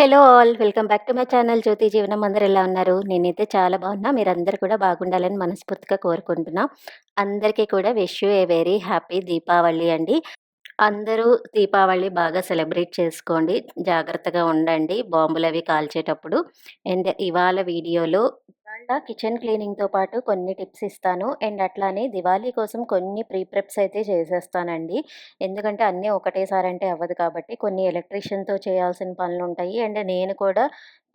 Hello all welcome back to my channel. Jyothi Jeevanam అందరు ఎలా ఉన్నారు? నేనైతే చాలా బాగున్నా. మీరందరూ కూడా బాగుండాలని మనస్ఫూర్తిగా కోరుకుంటున్నా. అందరికీ కూడా wish you a very happy Deepavali అండి. అందరూ దీపావళి బాగా సెలబ్రేట్ చేసుకోండి. జాగ్రత్తగా ఉండండి. బాంబులు అవి కాల్చేటప్పుడు. అండ్ ఇవాళ వీడియోలో ఇవాళ కిచెన్ క్లీనింగ్తో పాటు కొన్ని టిప్స్ ఇస్తాను. అండ్ అట్లానే దివాళీ కోసం కొన్ని ప్రీ ప్రెప్స్ అయితే చేసేస్తానండి. ఎందుకంటే అన్నీ ఒకటేసారి అంటే అవ్వదు కాబట్టి కొన్ని ఎలక్ట్రీషియన్తో చేయాల్సిన పనులు ఉంటాయి అండ్ నేను కూడా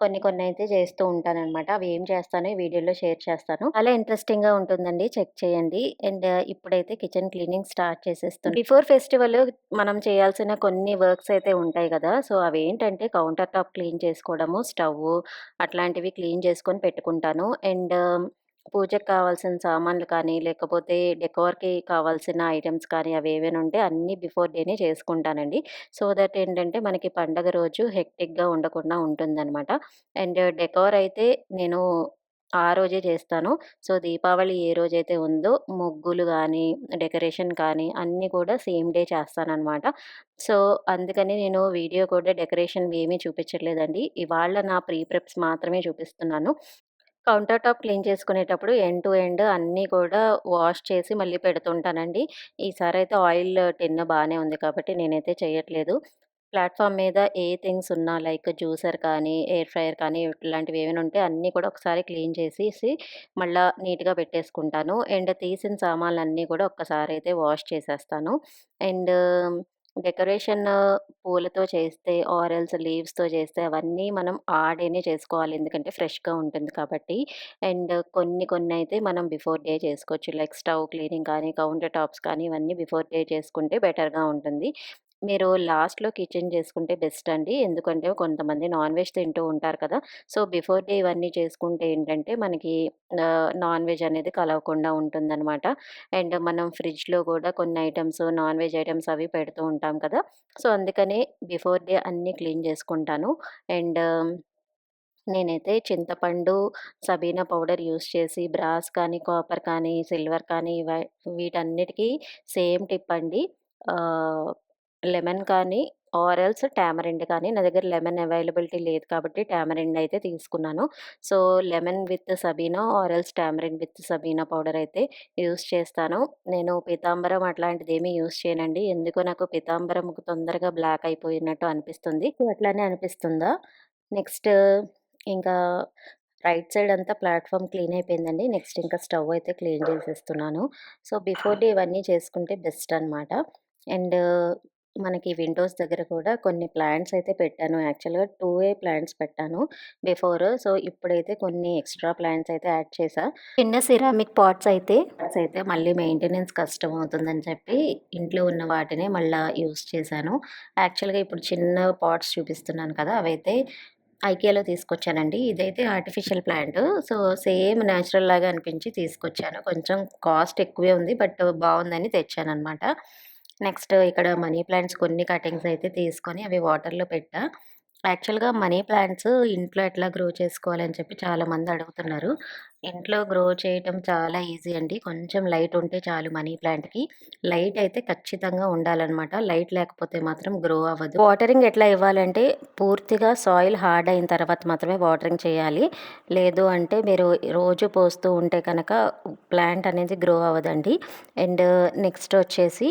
కొన్ని కొన్ని అయితే చేస్తూ ఉంటానన్నమాట. అవి ఏం చేస్తానో ఈ వీడియోలో షేర్ చేస్తాను. చాలా ఇంట్రెస్టింగ్గా ఉంటుందండి. చెక్ చేయండి. అండ్ ఇప్పుడైతే కిచెన్ క్లీనింగ్ స్టార్ట్ చేసేస్తాను బిఫోర్ ఫెస్టివల్ మనం చేయాల్సిన కొన్ని వర్క్స్ అయితే ఉంటాయి కదా! సో అవి ఏంటంటే కౌంటర్ టాప్ క్లీన్ చేసుకోవడము స్టవ్ అట్లాంటివి క్లీన్ చేసుకొని పెట్టుకుంటాను. అండ్ పూజకి కావాల్సిన సామాన్లు కానీ లేకపోతే డెకోర్కి కావాల్సిన ఐటమ్స్ కానీ అవి ఏవైనా ఉంటే అన్నీ బిఫోర్ డేనే చేసుకుంటానండి. సో దట్ ఏంటంటే మనకి పండగ రోజు హెక్టిక్గా ఉండకుండా ఉంటుందన్నమాట. అండ్ డెకోర్ అయితే నేను ఆ రోజే చేస్తాను. సో దీపావళి ఏ రోజైతే ఉందో ముగ్గులు కానీ డెకరేషన్ కానీ అన్నీ కూడా సేమ్ డే చేస్తానన్నమాట. సో అందుకని నేను వీడియో కూడా డెకరేషన్ ఏమీ చూపించట్లేదండి. ఇవాళ నా ప్రీ ప్రెప్స్ మాత్రమే చూపిస్తున్నాను. కౌంటర్ టాప్ క్లీన్ చేసుకునేటప్పుడు ఎండ్ టు ఎండ్ అన్నీ కూడా వాష్ చేసి మళ్ళీ పెడుతుంటానండి. ఈసారి అయితే ఆయిల్ టిన్ బాగానే ఉంది కాబట్టి నేనైతే చేయట్లేదు. ప్లాట్‌ఫామ్ మీద ఏ థింగ్స్ ఉన్నా లైక్ జ్యూసర్ కానీ, ఎయిర్ ఫ్రైయర్ కానీ ఇట్లాంటివి ఏమైనా ఉంటే అన్నీ కూడా ఒకసారి క్లీన్ చేసేసి మళ్ళా నీట్‌గా పెట్టేసుకుంటాను. అండ్ తీసిన సామాన్లు అన్నీ కూడా ఒక్కసారి అయితే వాష్ చేసేస్తాను. అండ్ డెకరేషన్ పూలతో చేస్తే ఆరల్స్ లీవ్స్‌తో చేస్తే అవన్నీ మనం ఆ డేనే చేసుకోవాలి. ఎందుకంటే ఫ్రెష్‌గా ఉంటుంది కాబట్టి. అండ్ కొన్ని కొన్ని అయితే మనం బిఫోర్ డే చేసుకోవచ్చు. లైక్ స్టవ్ క్లీనింగ్ కానీ, కౌంటర్ టాప్స్ కానీ ఇవన్నీ బిఫోర్ డే చేసుకుంటే బెటర్‌గా ఉంటుంది. మీరు లాస్ట్‌లో కిచెన్ చేసుకుంటే బెస్ట్ అండి. ఎందుకంటే కొంతమంది నాన్ వెజ్ తింటూ ఉంటారు కదా! సో, బిఫోర్ డే ఇవన్నీ చేసుకుంటే ఏంటంటే మనకి నాన్ వెజ్ అనేది కలవకుండా ఉంటుందనమాట. అండ్ మనం ఫ్రిడ్జ్‌లో కూడా కొన్ని ఐటమ్స్ నాన్ వెజ్ ఐటమ్స్ అవి పెడుతూ ఉంటాం కదా! సో, అందుకనే బిఫోర్ డే అన్నీ క్లీన్ చేసుకుంటాను. అండ్ నేనైతే చింతపండు, సబీనా పౌడర్ యూజ్ చేసి బ్రాస్ కానీ, కాపర్ కానీ, సిల్వర్ కానీ ఇవ సేమ్ టిప్ అండి. లెమన్ కానీ ఆరల్స్ టామరిండ్ కానీ నా దగ్గర లెమన్ అవైలబిలిటీ లేదు కాబట్టి టామరిండ్ అయితే తీసుకున్నాను. సో, లెమన్ విత్ సబీనా ఆరల్స్ టామరిండ్ విత్ సబీనా పౌడర్ అయితే యూస్ చేస్తాను. నేను పీతాంబరం అట్లాంటిదేమీ యూజ్ చేయనండి. ఎందుకో నాకు పీతాంబరం తొందరగా బ్లాక్ అయిపోయినట్టు అనిపిస్తుంది. అట్లానే అనిపిస్తుందా? నెక్స్ట్ ఇంకా రైట్ సైడ్ అంతా ప్లాట్ఫామ్ క్లీన్ అయిపోయిందండి. నెక్స్ట్ ఇంకా స్టవ్ అయితే క్లీన్ చేసేస్తున్నాను. సో, బిఫోర్ డే ఇవన్నీ చేసుకుంటే బెస్ట్ అనమాట. అండ్ మనకి విండోస్ దగ్గర కూడా కొన్ని ప్లాంట్స్ అయితే పెట్టాను. యాక్చువల్‌గా 2 ప్లాంట్స్ పెట్టాను బిఫోర్. సో, ఇప్పుడైతే కొన్ని ఎక్స్‌ట్రా ప్లాంట్స్ అయితే యాడ్ చేశా. చిన్న సిరామిక్ పాట్స్ అయితే అయితే మళ్ళీ మెయింటెనెన్స్ కష్టం అవుతుందని చెప్పి ఇంట్లో ఉన్న వాటినే మళ్ళా యూజ్ చేశాను. యాక్చువల్‌గా ఇప్పుడు చిన్న పాట్స్ చూపిస్తున్నాను కదా! అవైతే ఐకియాలో తీసుకొచ్చానండి. ఇదైతే artificial plant. So, same natural లాగా అనిపించి తీసుకొచ్చాను. కొంచెం కాస్ట్ ఎక్కువే ఉంది. బట్ బావుందని తెచ్చాననమాట. నెక్స్ట్ ఇక్కడ మనీ ప్లాంట్స్ కొన్ని కటింగ్స్ అయితే తీసుకొని అవి వాటర్‌లో పెట్టా. యాక్చువల్‌గా మనీ ప్లాంట్స్ ఇంట్లో ఎట్లా గ్రో చేసుకోవాలని చెప్పి చాలామంది అడుగుతున్నారు. ఇంట్లో గ్రో చేయటం చాలా ఈజీ అండి. కొంచెం లైట్ ఉంటే చాలు మనీ ప్లాంట్‌కి. లైట్ అయితే ఖచ్చితంగా ఉండాలన్నమాట లైట్ లేకపోతే మాత్రం గ్రో అవ్వదు. వాటరింగ్ ఎట్లా ఇవ్వాలంటే పూర్తిగా సాయిల్ హార్డ్ అయిన తర్వాత మాత్రమే వాటరింగ్ చేయాలి. లేదు అంటే మీరు రోజు పోస్తూ ఉంటే కనుక ప్లాంట్ అనేది గ్రో అవ్వదండి. అండ్ నెక్స్ట్ వచ్చేసి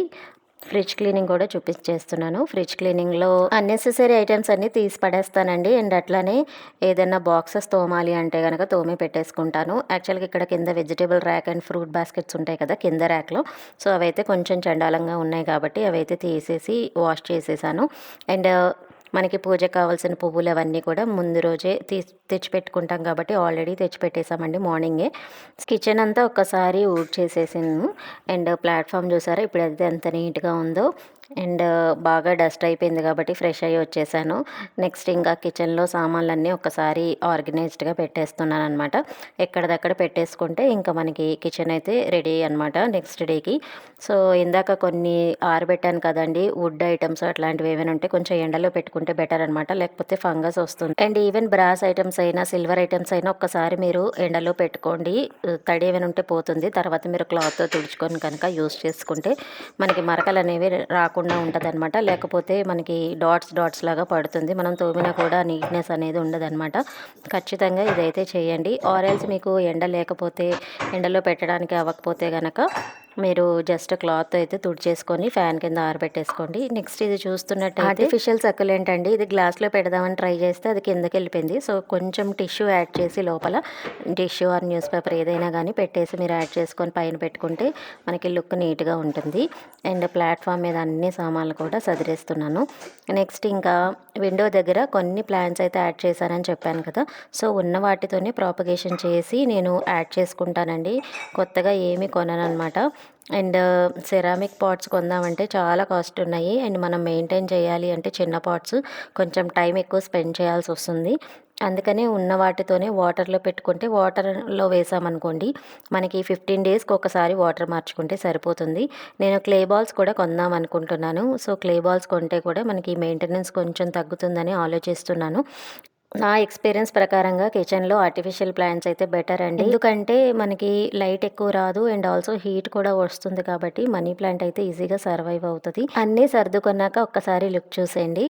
ఫ్రిడ్జ్ క్లీనింగ్ కూడా చూపించేస్తున్నాను. ఫ్రిడ్జ్ క్లీనింగ్‌లో అన్నెసెసరీ ఐటమ్స్ అన్నీ తీసి పడేస్తానండి. అండ్ అట్లానే ఏదైనా బాక్సెస్ తోమాలి అంటే కనుక తోమి పెట్టేసుకుంటాను. యాక్చువల్‌గా ఇక్కడ కింద vegetable rack and fruit baskets ఉంటాయి కదా! కింద ర్యాక్‌లో. సో, అవైతే కొంచెం చండాలంగా ఉన్నాయి కాబట్టి అవైతే తీసేసి వాష్ చేసేసాను. అండ్ మనకి పూజ కావాల్సిన పువ్వులు అవన్నీ కూడా ముందు రోజే తీసి తెచ్చిపెట్టుకుంటాం కాబట్టి ఆల్రెడీ తెచ్చిపెట్టేసామండి మార్నింగే. కిచెన్ అంతా ఒక్కసారి ఊడ్చేసేసాను. అండ్ ప్లాట్ఫామ్ చూసారా ఇప్పుడు అది ఎంత నీట్‌గా ఉందో. అండ్ బాగా డస్ట్ అయిపోయింది కాబట్టి ఫ్రెష్ అయ్యి వచ్చేసాను. నెక్స్ట్ ఇంకా కిచెన్‌లో సామాన్లన్నీ ఒక్కసారి ఆర్గనైజ్డ్‌గా పెట్టేస్తున్నాను అనమాట ఎక్కడిదక్కడ పెట్టేసుకుంటే ఇంకా మనకి కిచెన్ అయితే రెడీ అనమాట నెక్స్ట్ డేకి. సో, ఇందాక కొన్ని ఆరబెట్టాను కదండీ! వుడ్ ఐటమ్స్ అట్లాంటివి ఏమైనా ఉంటే కొంచెం ఎండలో పెట్టుకుంటే బెటర్ అనమాట. లేకపోతే ఫంగస్ వస్తుంది. అండ్ ఈవెన్ బ్రాస్ ఐటమ్స్ అయినా, సిల్వర్ ఐటమ్స్ అయినా ఒక్కసారి మీరు ఎండలో పెట్టుకోండి. తడి ఏమైనా ఉంటే పోతుంది. తర్వాత మీరు క్లాత్‌తో తుడుచుకొని కనుక యూజ్ చేసుకుంటే మనకి మరకలు అనేవి రాకుండా రాకుండా ఉంటుందన్నమాట లేకపోతే మనకి డాట్స్ డాట్స్ లాగా పడుతుంది. మనం తోమినా కూడా నీట్‌నెస్ అనేది ఉండదనమాట. ఖచ్చితంగా ఇదైతే చేయండి. ఆరెల్స్ మీకు ఎండ లేకపోతే ఎండలో పెట్టడానికి అవ్వకపోతే కనుక మీరు జస్ట్ క్లాత్ అయితే తుడిచేసుకొని ఫ్యాన్ కింద ఆరబెట్టేసుకోండి. నెక్స్ట్ ఇది చూస్తున్నట్టు ఆర్టిఫిషియల్ సక్యులెంట్ అండి. ఇది గ్లాస్‌లో పెడదామని ట్రై చేస్తే అది కిందకి వెళ్ళిపోయింది సో, కొంచెం టిష్యూ యాడ్ చేసి లోపల టిష్యూ ఆర్ న్యూస్ పేపర్ ఏదైనా కానీ పెట్టేసి మీరు యాడ్ చేసుకొని పైన పెట్టుకుంటే మనకి లుక్ నీట్‌గా ఉంటుంది. అండ్ ప్లాట్‌ఫామ్ మీద అన్ని సామాన్లు కూడా సదిరేస్తున్నాను. నెక్స్ట్ ఇంకా విండో దగ్గర కొన్ని ప్లాంట్స్ అయితే యాడ్ చేశానని చెప్పాను కదా! సో, ఉన్న వాటితోనే ప్రాపగేషన్ చేసి నేను యాడ్ చేసుకుంటానండి. కొత్తగా ఏమీ కొనననమాట. అండ్ సెరామిక్ పాట్స్ కొందామంటే చాలా కాస్ట్ ఉన్నాయి. అండ్ మనం మెయింటైన్ చేయాలి అంటే చిన్న పాట్స్ కొంచెం టైం ఎక్కువ స్పెండ్ చేయాల్సి వస్తుంది అందుకనే ఉన్న వాటితోనే వాటర్‌లో పెట్టుకుంటే వాటర్‌లో వేసామనుకోండి మనకి 15 డేస్‌కి ఒకసారి వాటర్ మార్చుకుంటే సరిపోతుంది. నేను క్లే బాల్స్ కూడా కొందాం అనుకుంటున్నాను. సో, క్లే బాల్స్ కొంటే కూడా మనకి మెయింటెనెన్స్ కొంచెం తగ్గుతుందని ఆలోచిస్తున్నాను. నా ఎక్స్‌పీరియన్స్ ప్రకారంగా కిచెన్‌లో ఆర్టిఫిషియల్ ప్లాంట్స్ అయితే బెటర్ అండి. ఎందుకంటే మనకి లైట్ ఎక్కువ రాదు. అండ్ ఆల్సో హీట్ కూడా వస్తుంది కాబట్టి మనీ ప్లాంట్ అయితే ఈజీగా సర్వైవ్ అవుతుంది అన్నీ సర్దుకున్నాక ఒక్కసారి లుక్ చూసేయండి.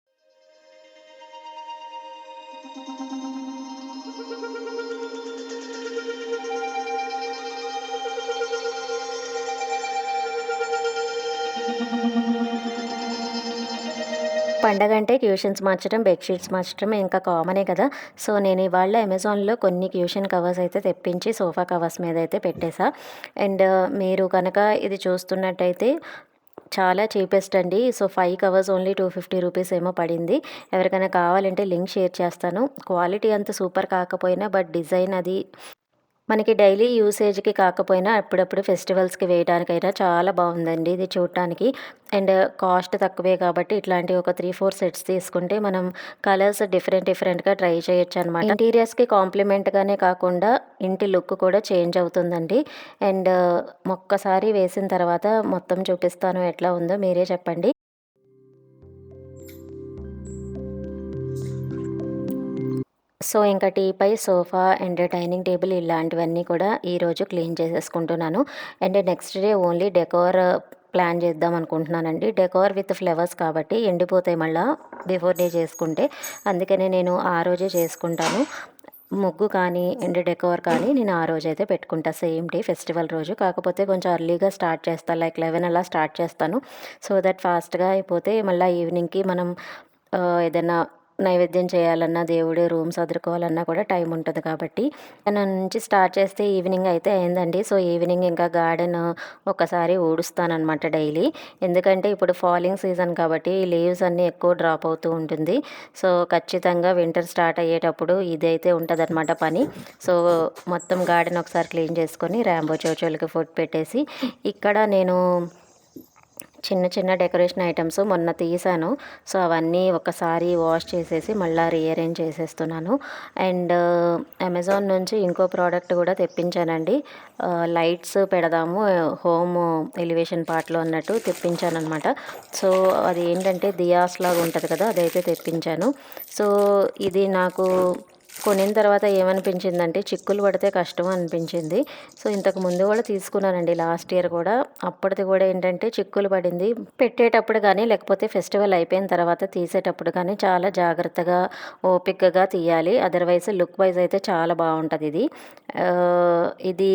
పండగ అంటే ట్యూషన్స్ మార్చడం, బెడ్‌షీట్స్ మార్చడం ఇంకా కామనే కదా! సో, నేను ఇవాళ అమెజాన్‌లో కొన్ని క్యూషన్ కవర్స్ అయితే తెప్పించి సోఫా కవర్స్ మీద అయితే పెట్టేశా అండ్ మీరు కనుక ఇది చూస్తున్నట్టయితే చాలా చీపెస్ట్ అండి. So, five covers only 250 rupees ఏమో పడింది. ఎవరికైనా కావాలంటే లింక్ షేర్ చేస్తాను. క్వాలిటీ అంత సూపర్ కాకపోయినా బట్ డిజైన్ అది మనకి డైలీ యూసేజ్‌కి కాకపోయినా అప్పుడప్పుడు ఫెస్టివల్స్‌కి వేయడానికైనా చాలా బాగుందండి ఇది చూడటానికి. అండ్ కాస్ట్ తక్కువే కాబట్టి ఇట్లాంటి ఒక 3, 4 సెట్స్ తీసుకుంటే మనం కలర్స్ డిఫరెంట్ డిఫరెంట్‌గా ట్రై చేయొచ్చనమాట. ఇంటీరియర్స్‌కి కాంప్లిమెంట్‌గానే కాకుండా ఇంటి లుక్ కూడా చేంజ్ అవుతుందండి. అండ్ ఒక్కసారి వేసిన తర్వాత మొత్తం చూపిస్తాను ఎట్లా ఉందో మీరే చెప్పండి. సో, ఇంకా teapoy, sofa and dining table ఇలాంటివన్నీ కూడా ఈరోజు క్లీన్ చేసేసుకుంటున్నాను. And next day only decor plan చేద్దాం అనుకుంటున్నానండి. డెకోర్ విత్ ఫ్లవర్స్ కాబట్టి ఎండిపోతాయి మళ్ళీ బిఫోర్ డే చేసుకుంటే. అందుకనే నేను ఆ రోజే చేసుకుంటాను. ముగ్గు కానీ అండ్ డెకోర్ కానీ నేను ఆ రోజు అయితే పెట్టుకుంటా సేమ్ డే ఫెస్టివల్ రోజు. కాకపోతే కొంచెం అర్లీగా స్టార్ట్ చేస్తాను లైక్ 11 అలా స్టార్ట్ చేస్తాను. సో దట్ ఫాస్ట్‌గా అయిపోతే మళ్ళీ ఈవినింగ్‌కి మనం ఏదైనా నైవేద్యం చేయాలన్నా, దేవుడి రూమ్ సదురుకోవాలన్నా కూడా టైం ఉంటుంది కాబట్టి మధ్యాహ్నం నుంచి స్టార్ట్ చేస్తే ఈవినింగ్ అయితే అయిందండి. సో, ఈవినింగ్ ఇంకా గార్డెన్ ఒకసారి ఊడుస్తాననమాట డైలీ. ఎందుకంటే ఇప్పుడు ఫాలింగ్ సీజన్ కాబట్టి లీవ్స్ అన్నీ ఎక్కువ డ్రాప్ అవుతూ ఉంటుంది. సో, ఖచ్చితంగా వింటర్ స్టార్ట్ అయ్యేటప్పుడు ఇదైతే ఉంటదనమాట పని. సో, మొత్తం గార్డెన్ ఒకసారి క్లీన్ చేసుకొని ర్యాంబో చోచోలకి ఫుడ్ పెట్టేసి ఇక్కడ నేను చిన్న చిన్న డెకరేషన్ ఐటమ్స్ మొన్న తీసాను సో, అవన్నీ ఒకసారి వాష్ చేసేసి మళ్ళీ రీఅరేంజ్ చేసేస్తున్నాను. అండ్ అమెజాన్ నుంచి ఇంకో ప్రోడక్ట్ కూడా తెప్పించానండి. లైట్స్ పెడదాము హోమ్ ఎలివేషన్ పార్ట్‌లో అన్నట్టు తెప్పించాను అనమాట సో, అది ఏంటంటే దియాస్ లాగా ఉంటుంది కదా! అదైతే తెప్పించాను. సో, ఇది నాకు కొనిన తర్వాత ఏమనిపించిందంటే చిక్కులు పడితే కష్టం అనిపించింది. సో, ఇంతకు ముందు కూడా తీసుకున్నానండి లాస్ట్ ఇయర్ కూడా. అప్పటిది కూడా ఏంటంటే చిక్కులు పడింది. పెట్టేటప్పుడు కానీ లేకపోతే ఫెస్టివల్ అయిపోయిన తర్వాత తీసేటప్పుడు కానీ చాలా జాగ్రత్తగా, ఓపికగా తీయాలి. అదర్‌వైజ్ లుక్ వైస్ అయితే చాలా బాగుంటుంది ఇది ఇది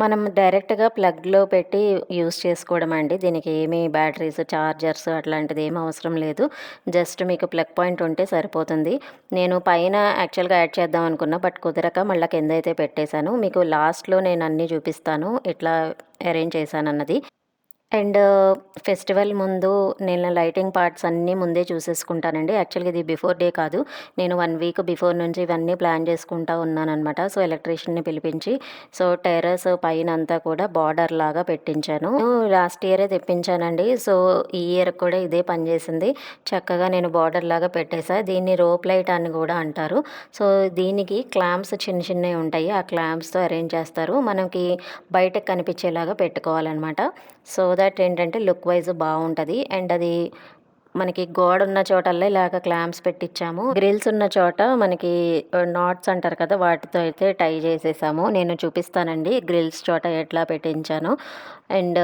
మనం డైరెక్ట్‌గా ప్లగ్‌లో పెట్టి యూస్ చేసుకోవడం అండి. దీనికి ఏమీ బ్యాటరీస్, చార్జర్స్ అట్లాంటిది ఏమీ అవసరం లేదు. జస్ట్ మీకు ప్లగ్ పాయింట్ ఉంటే సరిపోతుంది. నేను పైన యాక్చువల్‌గా యాడ్ చేద్దాం అనుకున్నా. బట్ కుదరక మళ్ళీ కింద అయితే పెట్టేశాను. మీకు లాస్ట్‌లో నేను అన్నీ చూపిస్తాను. ఎట్లా అరేంజ్ చేశానన్నది. అండ్ ఫెస్టివల్ ముందు నేను లైటింగ్ పార్ట్స్ అన్నీ ముందే చూసేసుకుంటానండి. యాక్చువల్‌గా ఇది బిఫోర్ డే కాదు. నేను వన్ వీక్ బిఫోర్ నుంచి ఇవన్నీ ప్లాన్ చేసుకుంటా ఉన్నానమాట సో, ఎలక్ట్రీషియన్‌ని పిలిపించి సో, టెర్రస్ పైన అంతా కూడా బార్డర్ లాగా పెట్టించాను. లాస్ట్ ఇయరే తెప్పించానండి. సో, ఈ ఇయర్ కూడా ఇదే పని చేసింది. చక్కగా నేను బార్డర్ లాగా పెట్టేసా. దీన్ని రోప్ లైట్ అని కూడా అంటారు. సో, దీనికి క్లాంప్స్ చిన్న చిన్నవి ఉంటాయి. ఆ క్లాంప్స్‌తో అరేంజ్ చేస్తారు. మనకి బయటకు కనిపించేలాగా పెట్టుకోవాలనమాట. సో దట్ ఏంటంటే లుక్ వైజ్ బాగుంటుంది. అండ్ అది మనకి గోడ ఉన్న చోటల్లో ఇలాగ క్లాంప్స్ పెట్టించాము గ్రిల్స్ ఉన్న చోట మనకి నాట్స్ అంటారు కదా వాటితో అయితే టై చేసేసాము. నేను చూపిస్తానండి గ్రిల్స్ చోట ఎట్లా పెట్టించాను. అండ్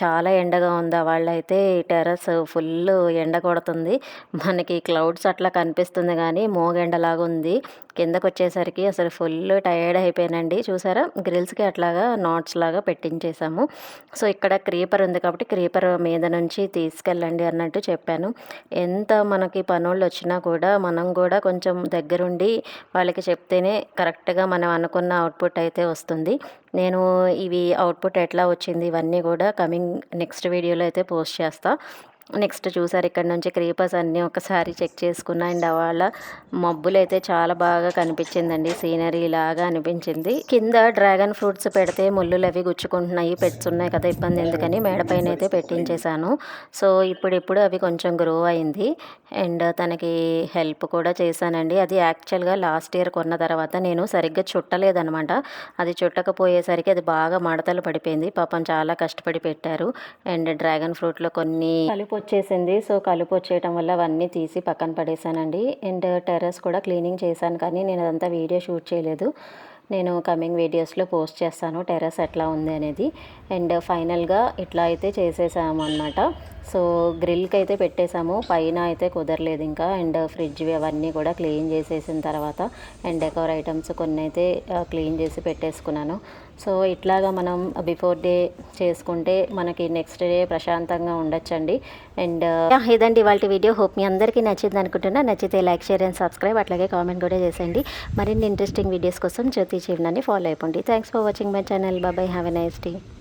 చాలా ఎండగా ఉంది. వాళ్ళైతే టెర్రస్ ఫుల్ ఎండ కొడుతుంది. మనకి క్లౌడ్స్ అట్లా కనిపిస్తుంది కానీ మోగెండలాగా ఉంది కిందకు వచ్చేసరికి అసలు ఫుల్ టైర్డ్ అయిపోయానండి. చూసారా? గ్రిల్స్కి అట్లాగా నాట్స్ లాగా పెట్టించేసాము. సో ఇక్కడ క్రీపర్ ఉంది కాబట్టి క్రీపర్ మీద నుంచి తీసుకెళ్ళండి అన్నట్టు చెప్పాను. ఎంత మనకి పనులు వచ్చినా కూడా మనం కూడా కొంచెం దగ్గరుండి వాళ్ళకి చెప్తేనే కరెక్ట్గా మనం అనుకున్న అవుట్పుట్ అయితే వస్తుంది. నేను ఇవి అవుట్పుట్ ఎట్లా వచ్చింది ఇవన్నీ కూడా కమింగ్ నెక్స్ట్ వీడియోలో అయితే పోస్ట్ చేస్తాను నెక్స్ట్ చూసారు ఇక్కడ నుంచి క్రీపర్స్ అన్నీ ఒకసారి చెక్ చేసుకున్నా. అండ్ వాళ్ళ మబ్బులు అయితే చాలా బాగా కనిపించిందండి. సీనరీ లాగా అనిపించింది. కింద డ్రాగన్ ఫ్రూట్స్ పెడితే ముళ్ళులు అవి గుచ్చుకుంటున్నాయి. పెట్స్ ఉన్నాయి కదా ఇబ్బంది ఎందుకని మేడపైన అయితే పెట్టించేశాను. సో ఇప్పుడిప్పుడు అవి కొంచెం గ్రో అయింది. అండ్ తనకి హెల్ప్ కూడా చేశానండి. అది యాక్చువల్గా లాస్ట్ ఇయర్ కొన్న తర్వాత నేను సరిగ్గా చుట్టలేదనమాట. అది చుట్టకపోయేసరికి అది బాగా మడతలు పడిపోయింది. పాపం చాలా కష్టపడి పెట్టారు. అండ్ డ్రాగన్ ఫ్రూట్లో కొన్ని కలుపు వచ్చేసింది సో కలుపు వచ్చేయటం వల్ల అవన్నీ తీసి పక్కన పడేసానండి అండ్ టెర్రస్ కూడా క్లీనింగ్ చేశాను కానీ నేను అదంతా వీడియో షూట్ చేయలేదు. నేను కమింగ్ వీడియోస్లో పోస్ట్ చేస్తాను టెర్రస్ ఎట్లా ఉంది అనేది. అండ్ ఫైనల్గా ఇట్లా అయితే చేసేసాము అనమాట సో గ్రిల్కి అయితే పెట్టేశాము. పైన అయితే కుదరలేదు ఇంకా. అండ్ ఫ్రిడ్జ్ అవన్నీ కూడా క్లీన్ చేసేసిన తర్వాత అండ్ డెకోర్ ఐటమ్స్ కొన్ని అయితే క్లీన్ చేసి పెట్టేసుకున్నాను. సో ఇట్లాగా మనం బిఫోర్ డే చేసుకుంటే మనకి నెక్స్ట్ డే ప్రశాంతంగా ఉండొచ్చండి. అండ్ ఇదండి వాళ్ళ వీడియో. హోప్ మీ అందరికీ నచ్చింది అనుకుంటున్నా. నచ్చితే లైక్ షేర్ అండ్ సబ్స్క్రైబ్. అట్లాగే కామెంట్ కూడా చేసేయండి. మరిన్ని ఇంట్రెస్టింగ్ వీడియోస్ కోసం జ్యోతి జీవనాన్ని ఫాలో అయిపోండి. Thanks for watching my channel. Bye bye have a nice day.